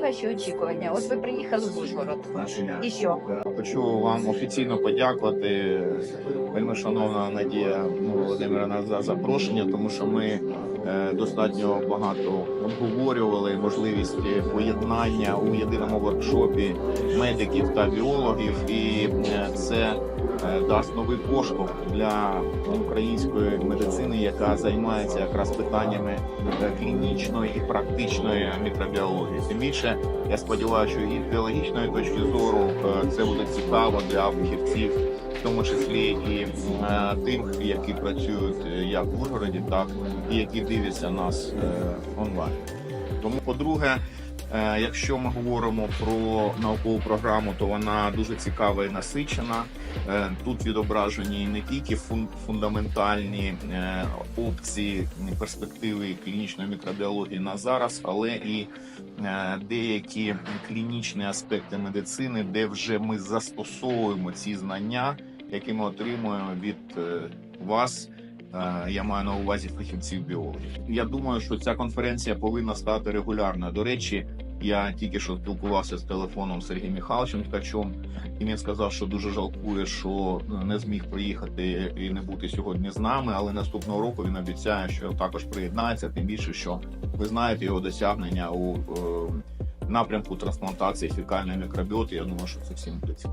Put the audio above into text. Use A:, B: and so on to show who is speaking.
A: ваші очікування? От ви приїхали в Ужгород. І що?
B: Хочу вам офіційно подякувати, вельми шановна Надія Володимирівна, за запрошення, тому що ми е, достатньо багато обговорювали можливість поєднання у єдиному воркшопі медиків та біологів, і е, це дасть новий поштовх для української медицини, яка займається якраз питаннями е, клінічної і практичної мікробіології. Тим більше я сподіваюся, що і з біологічної точки зору е, це буде цікаво для фахівців, в тому числі і е, тим, які працюють е, як в Ужгороді, так і які дивляться нас е, онлайн. Тому, по-друге, е, якщо ми говоримо про наукову програму, то вона дуже цікава і насичена. Е, Тут відображені не тільки фун- фундаментальні е, опції перспективи клінічної мікробіології на зараз, але і е, деякі клінічні аспекти медицини, де вже ми застосовуємо ці знання, які ми отримуємо від е, вас. Е, Я маю на увазі фахівців біологів. Я думаю, що ця конференція повинна стати регулярною. До речі, я тільки що спілкувався з телефоном Сергієм Михайловичем Ткачом, і він сказав, що дуже жалкує, що не зміг приїхати і не бути сьогодні з нами. Але наступного року він обіцяє, що також приєднається. Тим більше, що ви знаєте його досягнення у е, напрямку трансплантації фекальної мікробіоти. Я думаю, що це всім буде цікаво.